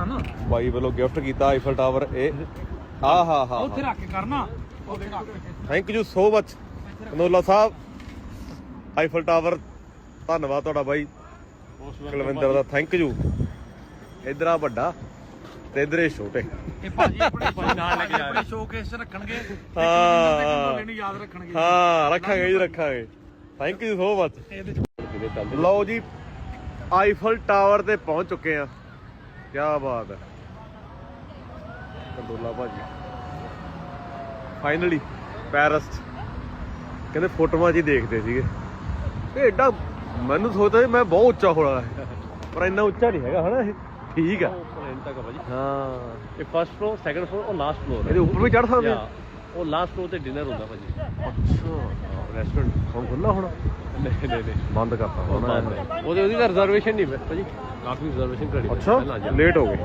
ਹੋਣਾ ਨਾ। ਬਾਈ ਵੱਲੋਂ ਗਿਫਟ ਕੀਤਾ ਆਈਫਲ ਟਾਵਰ ਇਹ ਆ ਹਾ ਹਾ ਉੱਥੇ ਰੱਖ ਕੇ ਕਰਨਾ। ਉੱਥੇ ਰੱਖ ਕੇ। Thank you so much Kandola Sahib. Eiffel Tower ਧੰਨਵਾਦ ਤੁਹਾਡਾ ਬਾਈ। ਕੁਲਵਿੰਦਰ ਦਾ ਥੈਂਕ ਯੂ ਇਧਰ ਆ ਵੱਡਾ ਤੇ ਇਧਰ ਇਹ ਛੋਟੇ। ਇਹ ਭਾਜੀ ਆਪਣੇ ਭਾਜੀ ਨਾਲ ਲੈ ਕੇ ਜਾ ਰਹੇ। ਆਪਣੇ ਸ਼ੋਕੇਸ 'ਚ ਰੱਖਣਗੇ। ਹਾਂ। ਕਿੰਨੇ ਨੂੰ ਯਾਦ ਰੱਖਣਗੇ। ਹਾਂ ਰੱਖਾਂਗੇ ਜੀ ਰੱਖਾਂਗੇ। ਥੈਂਕ ਯੂ ਸੋ ਮਚ ਲਓ ਜੀ ਆਈਫਲ ਟਾਵਰ ਤੇ ਪਹੁੰਚ ਚੁੱਕੇ ਆ। ਕੀ ਬਾਤ ਹੈ। ਕੰਦੋਲਾ ਭਾਜੀ। Finally Paris. ਕਹਿੰਦੇ ਫੋਟੋਆਂ 'ਚ ਹੀ ਦੇਖਦੇ ਸੀਗੇ। ਇਹ ਐਡਾ ਮੈਨੂੰ ਸੋਚਦਾ ਮੈਂ ਬਹੁਤ ਉੱਚਾ ਹੋਣਾ ਪਰ ਇੰਨਾ ਉੱਚਾ ਨਹੀਂ ਹੈਗਾ ਹਨਾ ਇਹ? ਠੀਕ ਆ। ਤੱਕ ਆ ਭਾਜੀ। ਹਾਂ। ਇਹ ਫਸਟ ਫਲੋਰ ਸੈਕੰਡ ਫਲੋਰ ਔਰ ਲਾਸਟ ਫਲੋਰ ਇਹਦੇ ਉੱਪਰ ਵੀ ਚੜ ਸਕਦੇ ਆ। ਉਹ ਲਾਸਟ ਫਲੋਰ ਤੇ ਡਿਨਰ ਹੁੰਦਾ ਭਾਜੀ। ਅੱਛਾ। ਰੈਸਟੋਰੈਂਟ ਹੁਣ ਖੁੱਲਾ ਹੋਣਾ? ਨਹੀਂ ਨਹੀਂ ਨਹੀਂ। ਬੰਦ ਕਰਤਾ। ਉਹਦੇ ਉਹਦੀ ਤਾਂ ਰਿਜ਼ਰਵੇਸ਼ਨ ਨਹੀਂ ਭਾਜੀ। ਕਾਫੀ ਰਿਜ਼ਰਵੇਸ਼ਨ ਕਰੀ ਅੱਛਾ ਲੇਟ ਹੋ ਗਏ।